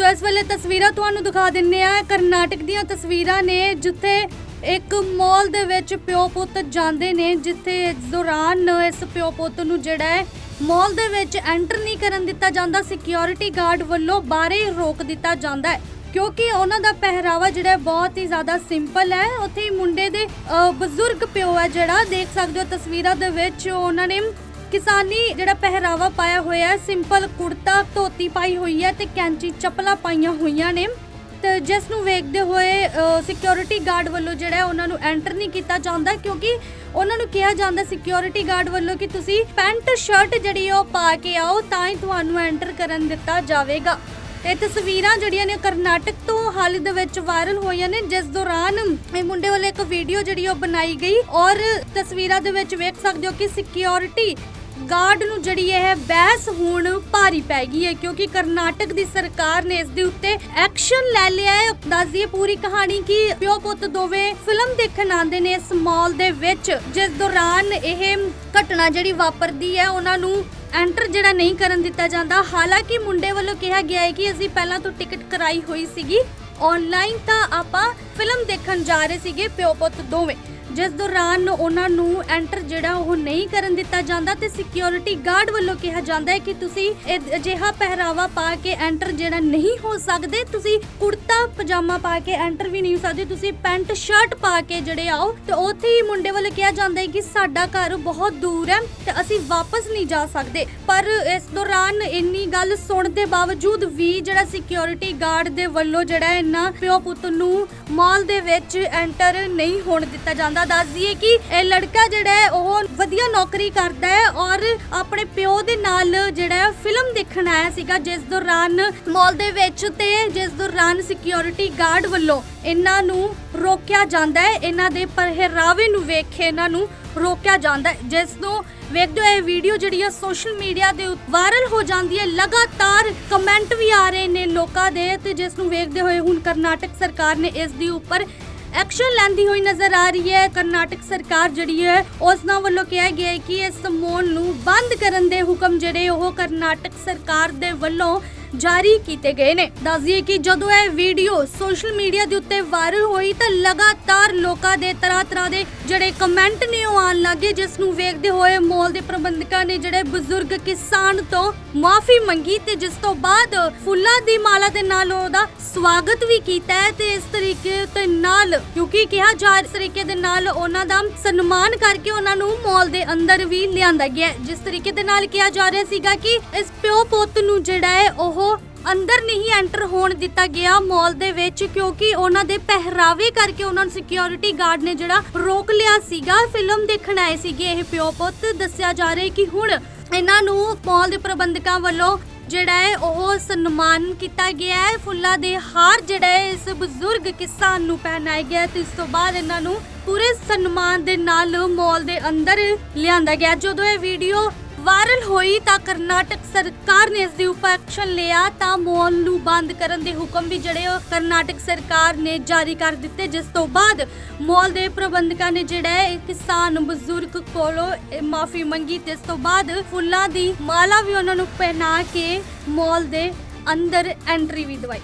ਸੋ ਇਸ ਵੇਲੇ ਤਸਵੀਰਾਂ ਤੁਹਾਨੂੰ ਦਿਖਾ ਦਿੰਨੇ ਆ। ਕਰਨਾਟਕ ਦੀਆਂ ਤਸਵੀਰਾਂ ਨੇ, ਜਿੱਥੇ ਇੱਕ ਮਾਲ ਦੇ ਵਿੱਚ ਪਿਓ ਪੁੱਤ ਜਾਂਦੇ ਨੇ, ਜਿੱਥੇ ਇਸ ਦੌਰਾਨ ਇਸ ਪਿਓ ਪੁੱਤ ਨੂੰ ਜਿਹੜਾ ਹੈ, ਮਾਲ ਦੇ ਵਿੱਚ ਐਂਟਰ ਨਹੀਂ ਕਰਨ ਦਿੱਤਾ ਜਾਂਦਾ। ਸਿਕਿਉਰਿਟੀ ਗਾਰਡ ਵੱਲੋਂ ਬਾਹਰ ਰੋਕ ਦਿੱਤਾ ਜਾਂਦਾ ਹੈ। ਕਿਉਂਕਿ ਉਹਨਾਂ ਦਾ ਪਹਿਰਾਵਾ ਜਿਹੜਾ ਬਹੁਤ ਹੀ ਜ਼ਿਆਦਾ ਸਿੰਪਲ ਹੈ। ਉੱਥੇ ਹੀ ਮੁੰਡੇ ਦੇ ਬਜ਼ੁਰਗ ਪਿਓ ਹੈ ਜਿਹੜਾ, ਦੇਖ ਸਕਦੇ ਹੋ ਤਸਵੀਰਾਂ ਦੇ ਵਿੱਚ ਉਹਨਾਂ ਨੇ ਕਿਸਾਨੀ ਜਿਹੜਾ ਪਹਿਰਾਵਾ ਪਾਇਆ ਹੋਇਆ ਹੈ ਸਿੰਪਲ ਕੁੜਤਾ, ਧੋਤੀ ਪਾਈ ਹੋਈ ਹੈ ਤੇ ਕੈਂਚੀ ਚੱਪਲਾਂ ਪਾਈਆਂ ਹੋਈਆਂ ਨੇ। ਤੇ ਜਿਸ ਨੂੰ ਵੇਖਦੇ ਹੋਏ ਸਿਕਿਉਰਿਟੀ ਗਾਰਡ ਵੱਲੋਂ ਜਿਹੜਾ ਉਹਨਾਂ ਨੂੰ ਐਂਟਰ ਨਹੀਂ ਕੀਤਾ ਜਾਂਦਾ ਕਿਉਂਕਿ ਉਹਨਾਂ ਨੂੰ ਕਿਹਾ ਜਾਂਦਾ ਸਿਕਿਉਰਿਟੀ ਗਾਰਡ ਵੱਲੋਂ ਕਿ ਤੁਸੀਂ ਪੈਂਟ ਸ਼ਰਟ ਜਿਹੜੀ ਉਹ ਪਾ ਕੇ ਆਓ ਤਾਂ ਹੀ ਤੁਹਾਨੂੰ ਐਂਟਰ ਕਰਨ ਦਿੱਤਾ ਜਾਵੇਗਾ। ਇਹ ਤਸਵੀਰਾਂ ਜਿਹੜੀਆਂ ਨੇ ਕਰਨਾਟਕ ਤੋਂ ਹਾਲ ਦੇ ਵਿੱਚ ਵਾਇਰਲ ਹੋਈਆਂ ਨੇ। ਜਿਸ ਦੌਰਾਨ ਇਹ ਮੁੰਡੇ ਵੱਲੋਂ ਇੱਕ ਵੀਡੀਓ ਜਿਹੜੀ ਉਹ ਬਣਾਈ ਗਈ ਔਰ ਤਸਵੀਰਾਂ ਦੇ ਵਿੱਚ ਵੇਖ ਸਕਦੇ ਹੋ ਕਿ ਸਿਕਿਉਰਿਟੀ ਗਾਰਡ ਨੂੰ ਜਿਹੜੀ ਇਹ ਬਹਿਸ ਹੁਣ ਭਾਰੀ ਪੈ ਗਈ ਹੈ, ਕਿਉਂਕਿ ਕਰਨਾਟਕ ਦੀ ਸਰਕਾਰ ਨੇ ਇਸ ਦੇ ਉੱਤੇ ਐਕਸ਼ਨ ਲੈ ਲਿਆ ਹੈ। ਦੱਸਦੀ ਪੂਰੀ ਕਹਾਣੀ ਕਿ ਪਿਓ ਪੁੱਤ ਦੋਵੇਂ ਫਿਲਮ ਦੇਖਣ ਆਉਂਦੇ ਨੇ ਇਸ ਮਾਲ ਦੇ ਵਿੱਚ, ਜਿਸ ਦੌਰਾਨ ਇਹ ਘਟਨਾ ਜਿਹੜੀ ਵਾਪਰਦੀ ਹੈ, ਉਹਨਾਂ ਨੂੰ ਐਂਟਰ ਜਿਹੜਾ ਨਹੀਂ ਕਰਨ ਦਿੱਤਾ ਜਾਂਦਾ। ਹਾਲਾਂਕਿ ਮੁੰਡੇ ਵੱਲੋਂ ਕਿਹਾ ਗਿਆ ਹੈ ਕਿ ਅਸੀਂ ਪਹਿਲਾਂ ਤੋਂ ਟਿਕਟ ਕਰਾਈ ਹੋਈ ਸੀਗੀ ਆਨਲਾਈਨ ਤਾਂ ਆਪਾਂ ਫਿਲਮ ਦੇਖਣ ਜਾ ਰਹੇ ਸੀਗੇ ਪਿਓ ਪੁੱਤ ਦੋਵੇਂ। ਜਿਸ ਦੌਰਾਨ ਉਹਨਾਂ ਨੂੰ ਐਂਟਰ ਜਿਹੜਾ ਉਹ ਨਹੀਂ ਕਰਨ ਦਿੱਤਾ ਜਾਂਦਾ ਤੇ ਸਿਕਿਉਰਿਟੀ ਗਾਰਡ ਵੱਲੋਂ ਕਿਹਾ ਜਾਂਦਾ ਹੈ ਕਿ ਤੁਸੀਂ ਇਹ ਅਜਿਹਾ ਪਹਿਰਾਵਾ ਪਾ ਕੇ ਐਂਟਰ ਜਿਹੜਾ ਨਹੀਂ ਹੋ ਸਕਦੇ, ਤੁਸੀਂ ਕੁੜਤਾ ਪਜਾਮਾ ਪਾ ਕੇ ਐਂਟਰ ਵੀ ਨਹੀਂ ਹੋ ਸਕਦੇ, ਤੁਸੀਂ ਪੈਂਟ ਸ਼ਰਟ ਪਾ ਕੇ ਜਿਹੜੇ ਆਓ, ਤੇ ਉੱਥੇ ਹੀ ਮੁੰਡੇ ਵੱਲੋਂ ਕਿਹਾ ਜਾਂਦਾ ਹੈ ਕਿ ਸਾਡਾ ਘਰ ਬਹੁਤ ਦੂਰ ਹੈ ਤੇ ਅਸੀਂ ਵਾਪਸ ਨਹੀਂ ਜਾ ਸਕਦੇ। ਪਰ ਇਸ ਦੌਰਾਨ ਇੰਨੀ ਗੱਲ ਸੁਣਨ ਦੇ ਬਾਵਜੂਦ ਵੀ ਜਿਹੜਾ ਸਿਕਿਉਰਿਟੀ ਗਾਰਡ ਦੇ ਵੱਲੋਂ ਜਿਹੜਾ ਇਹਨਾਂ ਪਿਓ ਪੁੱਤ ਨੂੰ ਮਾਲ ਦੇ ਵਿੱਚ ਐਂਟਰ ਨਹੀਂ ਹੋਣ ਦਿੱਤਾ ਜਾਂਦਾ ਦੱਸ ਦਈਏ ਕਿ ਇਹ ਲੜਕਾ ਜਿਹੜਾ ਹੈ, ਉਹ ਵਧੀਆ ਨੌਕਰੀ ਕਰਦਾ ਹੈ ਔਰ ਆਪਣੇ ਪਿਓ ਦੇ ਨਾਲ ਜਿਹੜਾ ਫਿਲਮ ਦੇਖਣ ਆਇਆ ਸੀਗਾ, ਜਿਸ ਦੌਰਾਨ ਮਾਲ ਦੇ ਵਿੱਚ ਤੇ ਜਿਸ ਦੌਰਾਨ ਸਿਕਿਉਰਿਟੀ ਗਾਰਡ ਵੱਲੋਂ ਇਹਨਾਂ ਨੂੰ ਰੋਕਿਆ ਜਾਂਦਾ ਹੈ। ਇਹਨਾਂ ਦੇ ਪਹਿਰਾਵੇ ਨੂੰ ਵੇਖ ਕੇ ਇਹਨਾਂ ਨੂੰ ਰੋਕਿਆ ਜਾਂਦਾ ਹੈ। ਜਿਸ ਨੂੰ ਵੇਖਦੇ ਹੋਏ ਵੀਡੀਓ ਜਿਹੜੀ ਹੈ ਸੋਸ਼ਲ ਮੀਡੀਆ ਦੇ ਵਾਇਰਲ ਹੋ ਜਾਂਦੀ ਹੈ। ਲਗਾਤਾਰ ਕਮੈਂਟ ਵੀ ਆ ਰਹੇ ਨੇ ਲੋਕਾਂ ਦੇ ਤੇ ਜਿਸ ਨੂੰ ਵੇਖਦੇ ਹੋਏ ਹੁਣ ਕਰਨਾਟਕ ਸਰਕਾਰ ਨੇ ਇਸ ਦੇ ਉੱਪਰ ਐਕਸ਼ਨ ਲੈਂਦੀ ਹੋਈ ਨਜ਼ਰ ਆ ਰਹੀ ਹੈ। ਕਰਨਾਟਕ ਸਰਕਾਰ ਜਿਹੜੀ ਹੈ ਉਸ ਨਾਲ ਵੱਲੋਂ ਕਿਹਾ ਗਿਆ ਹੈ ਕਿ ਇਸ ਮੋਲ ਨੂੰ ਬੰਦ ਕਰਨ ਦੇ ਹੁਕਮ ਜਿਹੜੇ ਉਹ ਕਰਨਾਟਕ ਸਰਕਾਰ ਦੇ ਵੱਲੋਂ ਜਾਰੀ ਕੀਤੇ ਗਏ ਨੇ। ਦੱਸਦੀਏ ਕਿ ਜਦੋਂ ਇਹ ਵੀਡੀਓ ਸੋਸ਼ਲ ਮੀਡੀਆ ਦੇ ਉੱਤੇ ਵਾਇਰਲ ਹੋਈ ਤਾਂ ਲਗਾਤਾਰ ਲੋਕਾਂ ਦੇ ਤਰ੍ਹਾਂ ਤਰ੍ਹਾਂ ਦੇ ਜਿਹੜੇ ਕਮੈਂਟ ਨੇ ਉਹ ਆਉਣ ਲੱਗੇ ਜਿਸ ਨੂੰ ਵੇਖਦੇ ਹੋਏ ਮਾਲ ਦੇ ਪ੍ਰਬੰਧਕਾਂ ਨੇ ਜਿਹੜੇ ਬਜ਼ੁਰਗ ਕਿਸਾਨ ਤੋਂ ਮਾਫੀ ਮੰਗੀ ਤੇ ਜਿਸ ਤੋਂ ਬਾਅਦ ਫੁੱਲਾਂ ਦੀ ਮਾਲਾ ਦੇ ਨਾਲ ਉਹਦਾ ਸਵਾਗਤ ਵੀ ਕੀਤਾ ਹੈ ਤੇ ਇਸ ਤਰੀਕੇ ਤੇ ਨਾਲ, ਕਿਉਂਕਿ ਕਿਹਾ ਜਾ ਇਸ ਤਰੀਕੇ ਦੇ ਨਾਲ ਉਹਨਾਂ ਦਾ ਸਨਮਾਨ ਕਰਕੇ ਉਹਨਾਂ ਨੂੰ ਮਾਲ ਦੇ ਅੰਦਰ ਵੀ ਲਿਆਂਦਾ ਗਿਆ ਜਿਸ ਤਰੀਕੇ ਦੇ ਨਾਲ ਕਿਹਾ ਜਾ ਰਿਹਾ ਸੀਗਾ ਕਿ ਇਸ ਪਿਓ ਪੁੱਤ ਨੂੰ ਜਿਹੜਾ ਹੈ, ਉਹ ਅੰਦਰ ਨਹੀਂ ਐਂਟਰ ਹੋਣ ਦਿੱਤਾ ਗਿਆ ਮਾਲ ਦੇ ਵਿੱਚ, ਕਿਉਂਕਿ ਉਹਨਾਂ ਦੇ ਪਹਿਰਾਵੇ ਕਰਕੇ ਉਹਨਾਂ ਨੂੰ ਸਿਕਿਉਰਿਟੀ ਗਾਰਡ ਨੇ ਜਿਹੜਾ ਰੋਕ ਲਿਆ ਸੀਗਾ। ਫਿਲਮ ਦੇਖਣ ਆਏ ਸੀਗੇ ਇਹ ਪਿਓ ਪੁੱਤ। ਦੱਸਿਆ ਜਾ ਰਿਹਾ ਹੈ ਕਿ ਹੁਣ ਇਹਨਾਂ ਨੂੰ ਮਾਲ ਦੇ ਪ੍ਰਬੰਧਕਾਂ ਵੱਲੋਂ ਜਿਹੜਾ ਹੈ ਉਹ ਸਨਮਾਨ ਕੀਤਾ ਗਿਆ ਹੈ। ਫੁੱਲਾਂ ਦੇ ਹਾਰ ਜਿਹੜਾ ਹੈ ਇਸ ਬਜ਼ੁਰਗ ਕਿਸਾਨ ਨੂੰ ਪਹਿਨਾਇਆ ਗਿਆ ਤੇ ਇਸ ਤੋਂ ਬਾਅਦ ਇਹਨਾਂ ਨੂੰ ਪੂਰੇ ਸਨਮਾਨ ਦੇ ਨਾਲ ਮਾਲ ਦੇ ਅੰਦਰ ਲਿਆਂਦਾ ਗਿਆ। ਜਦੋਂ ਇਹ ਵੀਡੀਓ ਵਾਇਰਲ ਹੋਈ ਤਾਂ ਕਰਨਾਟਕ ਸਰਕਾਰ ਨੇ ਇਸ ਦੇ ਉੱਪਰ ਐਕਸ਼ਨ ਲਿਆ ਤਾਂ ਮਾਲ ਨੂੰ ਬੰਦ ਕਰਨ ਦੇ ਹੁਕਮ ਵੀ ਜਿਹੜੇ ਉਹ ਕਰਨਾਟਕ ਸਰਕਾਰ ਨੇ ਜਾਰੀ ਕਰ ਦਿੱਤੇ। ਜਿਸ ਤੋਂ ਬਾਅਦ ਮਾਲ ਦੇ ਪ੍ਰਬੰਧਕਾਂ ਨੇ ਜਿਹੜਾ ਹੈ ਕਿਸਾਨ ਬਜ਼ੁਰਗ ਕੋਲੋਂ ਮਾਫੀ ਮੰਗੀ। ਤੇ ਇਸ ਤੋਂ ਬਾਅਦ ਫੁੱਲਾਂ ਦੀ ਮਾਲਾ ਵੀ ਉਹਨਾਂ ਨੂੰ ਪਹਿਨਾ ਕੇ ਮਾਲ ਦੇ ਅੰਦਰ ਐਂਟਰੀ ਵੀ ਦਵਾਈ।